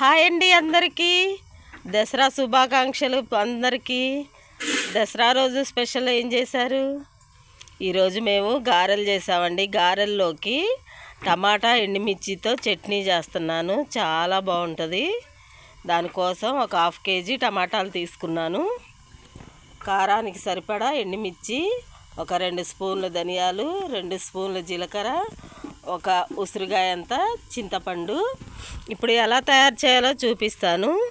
Hi అండి అందరికీ. దసరా శుభాకాంక్షలు అందరికీ. దసరా రోజు స్పెషల్ ఏం చేశారు? ఈరోజు మేము గారెలు చేసామండి. గారెల్లోకి టమాటా ఎండుమిర్చితో చట్నీ చేస్తున్నాను. చాలా బాగుంటుంది. దానికోసం ఒక హాఫ్ కేజీ టమాటాలు తీసుకున్నాను. కారానికి సరిపడా ఎండుమిర్చి ఒక రెండు స్పూన్ల ధనియాలు రెండు స్పూన్ల జీలకర్ర ఒక ఉసిరికాయ అంత చింతపండు. ఇప్పుడు ఎలా తయారు చేయాలో చూపిస్తాను.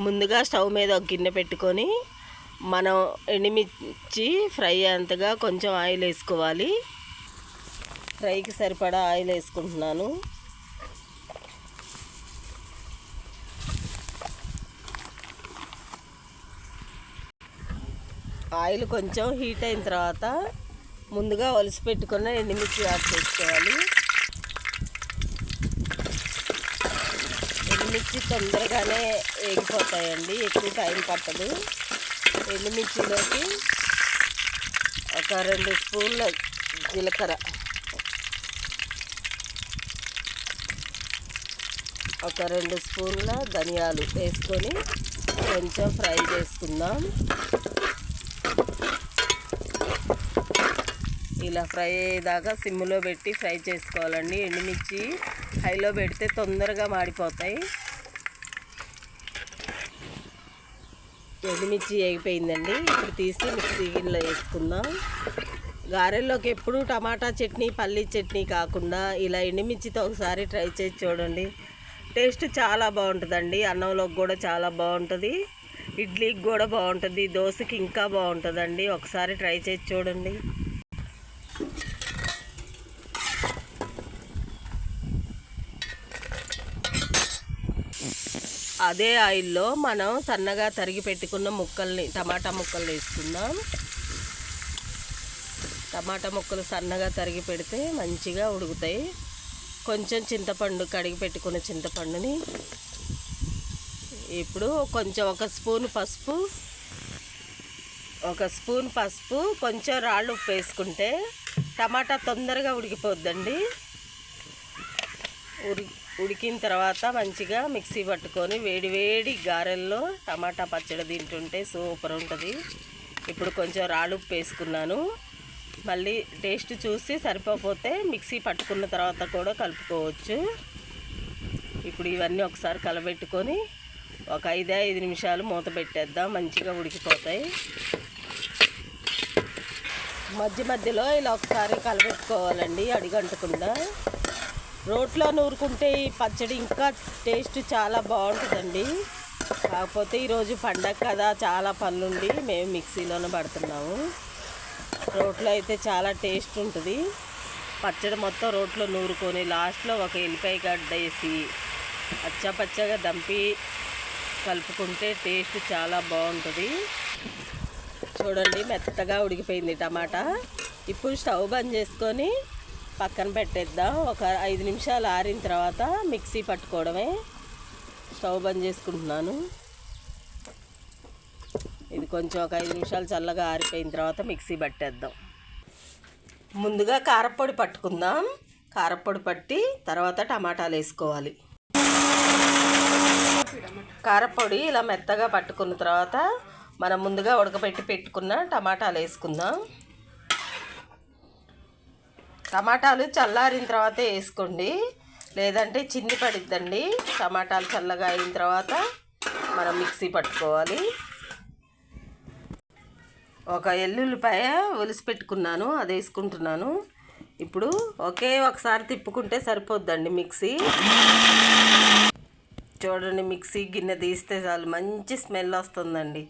ముందుగా స్టవ్ మీద ఒక గిన్నె పెట్టుకొని మనం ఎండిమిర్చి ఫ్రై అంతగా కొంచెం ఆయిల్ వేసుకోవాలి. ఫ్రైకి సరిపడా ఆయిల్ వేసుకుంటున్నాను. ఆయిల్ కొంచెం హీట్ అయిన తర్వాత ముందుగా ఒలిసి పెట్టుకున్న ఎండుమిర్చి యాడ్ చేసుకోవాలి. ఎండుమిర్చి తొందరగానే వేగిపోతాయండి ఎక్కువ టైం పట్టదు. ఎండుమిర్చిలోకి ఒక రెండు స్పూన్ల జీలకర్ర ఒక రెండు స్పూన్ల ధనియాలు వేసుకొని కొంచెం ఫ్రై చేసుకుందాం. ఇలా ఫ్రై అయ్యేదాకా సిమ్లో పెట్టి ఫ్రై చేసుకోవాలండి. ఎండుమిర్చి హైలో పెడితే తొందరగా మాడిపోతాయి. ఎండుమిర్చి వేగిపోయిందండి. ఇప్పుడు తీసి మిక్సీ గిన్నెలో వేసుకుందాం. గారెల్లోకి ఎప్పుడు టమాటా చట్నీ పల్లీ చట్నీ కాకుండా ఇలా ఎండుమిర్చితో ఒకసారి ట్రై చేసి చూడండి. టేస్ట్ చాలా బాగుంటుందండి. అన్నంలోకి కూడా చాలా బాగుంటుంది. ఇడ్లీకి కూడా బాగుంటుంది. దోశకి ఇంకా బాగుంటుందండి. ఒకసారి ట్రై చేసి చూడండి. అదే ఆయిల్లో మనం సన్నగా తరిగి పెట్టుకున్న ముక్కల్ని టమాటా ముక్కలు వేసుకుందాం. టమాటా ముక్కలు సన్నగా తరిగి పెడితే మంచిగా ఉడుకుతాయి. కొంచెం చింతపండు కడిగి పెట్టుకున్న చింతపండుని. ఇప్పుడు కొంచెం ఒక స్పూన్ పసుపు ఒక స్పూన్ పసుపు కొంచెం రాళ్ళు ఉప్పు వేసుకుంటే టమాటా తొందరగా ఉడికిపోద్దండి. ఉడికి ఉడికిన తర్వాత మంచిగా మిక్సీ పట్టుకొని వేడివేడి గారెల్లో టమాటా పచ్చడి తింటుంటే సూపర్ ఉంటుంది. ఇప్పుడు కొంచెం రాళ్ళు ఉప్పు వేసుకున్నాను. మళ్ళీ టేస్ట్ చూసి సరిపోతే మిక్సీ పట్టుకున్న తర్వాత కూడా కలుపుకోవచ్చు. ఇప్పుడు ఇవన్నీ ఒకసారి కలబెట్టుకొని ఒక ఐదే ఐదు నిమిషాలు మూత పెట్టేద్దాం మంచిగా ఉడికిపోతాయి. మధ్య మధ్యలో ఇలా ఒకసారి కలబెట్టుకోవాలండి అడిగంటకుండా. రోట్లో నూరుకుంటే ఈ పచ్చడి ఇంకా టేస్ట్ చాలా బాగుంటుందండి. కాకపోతే ఈరోజు పండగ కదా చాలా పనులుండి మేము మిక్సీలోనే పడుతున్నాము. రోట్లో అయితే చాలా టేస్ట్ ఉంటుంది. పచ్చడి మొత్తం రోట్లో నూరుకొని లాస్ట్లో ఒక ఎల్లిపాయ గడ్డ వేసి పచ్చపచ్చగా దంపి కలుపుకుంటే టేస్ట్ చాలా బాగుంటుంది. చూడండి మెత్తగా ఉడికిపోయింది టమాటా. ఇప్పుడు స్టవ్ బంద్ చేసుకొని పక్కన పెట్టేద్దాం. ఒక ఐదు నిమిషాలు ఆరిన తర్వాత మిక్సీ పట్టుకోవడమే. స్టవ్ బంద్ చేసుకుంటున్నాను. ఇది కొంచెం ఒక ఐదు నిమిషాలు చల్లగా ఆరిపోయిన తర్వాత మిక్సీ పట్టేద్దాం. ముందుగా కారపొడి పట్టుకుందాం. కారపొడి పట్టి తర్వాత టమాటాలు వేసుకోవాలి. కారపొడి ఇలా మెత్తగా పట్టుకున్న తర్వాత మనం ముందుగా ఉడకబెట్టి పెట్టుకున్న టమాటాలు వేసుకుందాం. టమాటాలు చల్లారిన తర్వాత వేసుకోండి. లేదంటే చిన్ని పడిద్దండి. టమాటాలు చల్లగా అయిన తర్వాత మనం మిక్సీ పట్టుకోవాలి. ఒక ఎల్లుల్లిపాయ ఒలిసి పెట్టుకున్నాను. అది వేసుకుంటున్నాను. ఇప్పుడు ఒకే ఒకసారి తిప్పుకుంటే సరిపోద్దండి మిక్సీ. చూడండి మిక్సీ గిన్నె తీస్తే చాలు మంచి స్మెల్ వస్తుందండి.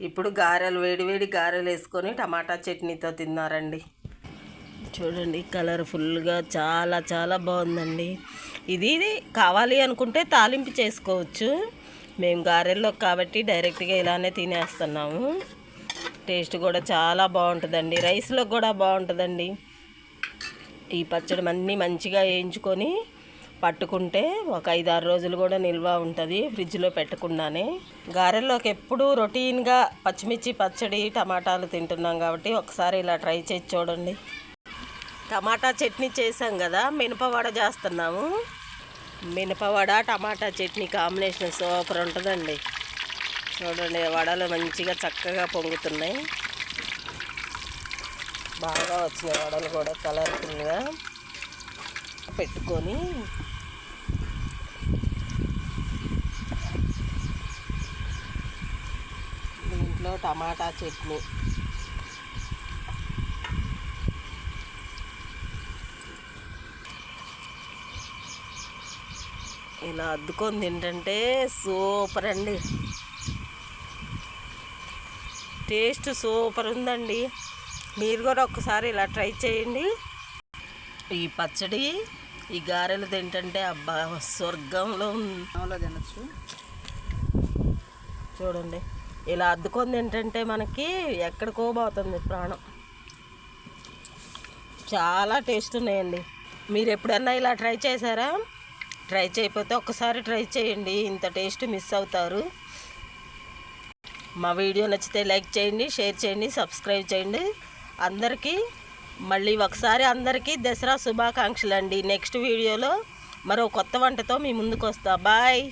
ఇప్పుడు గారెలు వేడివేడి గారెలు వేసుకొని టమాటా చట్నీతో తిన్నారండి. చూడండి కలర్ఫుల్గా చాలా చాలా బాగుందండి. ఇది కావాలి అనుకుంటే తాలింపు చేసుకోవచ్చు. మేము గారెల్లో కాబట్టి డైరెక్ట్గా ఇలానే తినేస్తున్నాము. టేస్ట్ కూడా చాలా బాగుంటుందండి. రైస్లో కూడా బాగుంటుందండి. ఈ పచ్చడి అన్నీ మంచిగా వేయించుకొని పట్టుకుంటే ఒక ఐదు ఆరు రోజులు కూడా నిల్వ ఉంటుంది ఫ్రిడ్జ్లో పెట్టకుండానే. గారెల్లోకి ఎప్పుడూ రొటీన్గా పచ్చిమిర్చి పచ్చడి టమాటాలు తింటున్నాం కాబట్టి ఒకసారి ఇలా ట్రై చేసి చూడండి. టమాటా చట్నీ చేసాం కదా మినప వడ చేస్తున్నాము. మినపవడ టమాటా చట్నీ కాంబినేషన్ సూపర్ ఉంటుందండి. చూడండి వడలు మంచిగా చక్కగా పొంగుతున్నాయి. బాగా వచ్చినాయి వడలు కూడా కలర్ఫుల్గా పెట్టుకొని దీంట్లో టమాటా చట్నీ ఇలా అద్దుకొని తింటుంటే సూపర్ అండి. టేస్ట్ సూపర్ ఉందండి. మీరు కూడా ఒక్కసారి ఇలా ట్రై చేయండి. ఈ పచ్చడి ఈ గారెలు తింటుంటే అబ్బా స్వర్గంలో తినచ్చు. చూడండి. ఇలా అద్దుకొని తింటుంటే మనకి ఎక్కడికో పోతుంది ప్రాణం. చాలా టేస్ట్ ఉన్నాయండి. మీరు ఎప్పుడన్నా ఇలా ట్రై చేశారా? ట్రై చేయకపోతే ఒక్కసారి ట్రై చేయండి. ఇంత టేస్ట్ మిస్ అవుతారు. మా వీడియో నచ్చితే లైక్ చేయండి షేర్ చేయండి సబ్స్క్రైబ్ చేయండి. అందరికీ మళ్ళీ ఒకసారి అందరికీ దసరా శుభాకాంక్షలు అండి నెక్స్ట్ వీడియోలో మరో కొత్త వంటతో మీ ముందుకు వస్తా బాయ్.